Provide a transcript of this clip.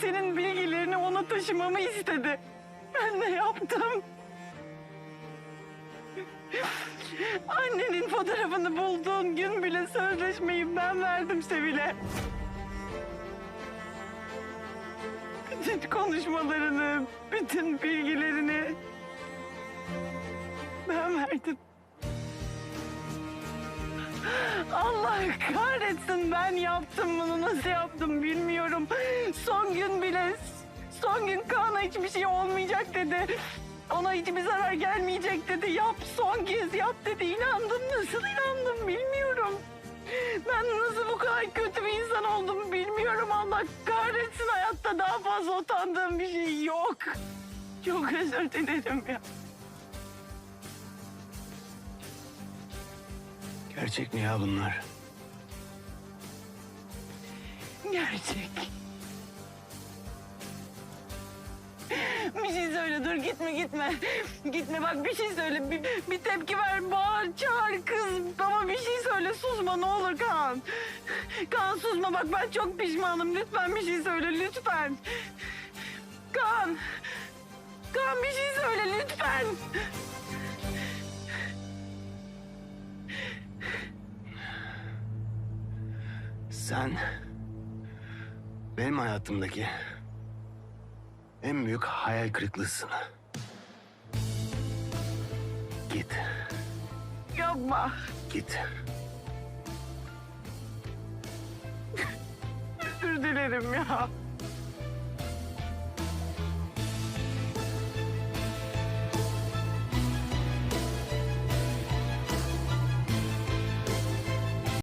senin bilgilerini ona taşımamı istedi. Ben de yaptım. Annenin fotoğrafını bulduğun gün bile sözleşmeyi ben verdim Sevil'e. Bütün konuşmalarını, bütün bilgilerini ben verdim. Allah kahretsin ben yaptım bunu nasıl yaptım bilmiyorum. Son gün bile son gün Kaan'a hiçbir şey olmayacak dedi. Ona hiçbir zarar gelmeyecek dedi. Yap son kez yap dedi. İnandım nasıl inandım bilmiyorum. Ben nasıl bu kadar kötü bir insan oldum bilmiyorum. Allah kahretsin hayatta daha fazla utandığım bir şey yok. Çok özür dilerim ya. Gerçek mi ya bunlar? Gerçek. Bir şey söyle dur gitme gitme. Gitme bak bir şey söyle. Bir, bir tepki ver bağır çağır kız. Ama bir şey söyle susma ne olur Kaan. Kaan susma bak ben çok pişmanım. Lütfen bir şey söyle lütfen. Kaan. Kaan bir şey söyle lütfen. Sen benim hayatımdaki en büyük hayal kırıklığısın. Git, Yapma. git. Özür dilerim ya.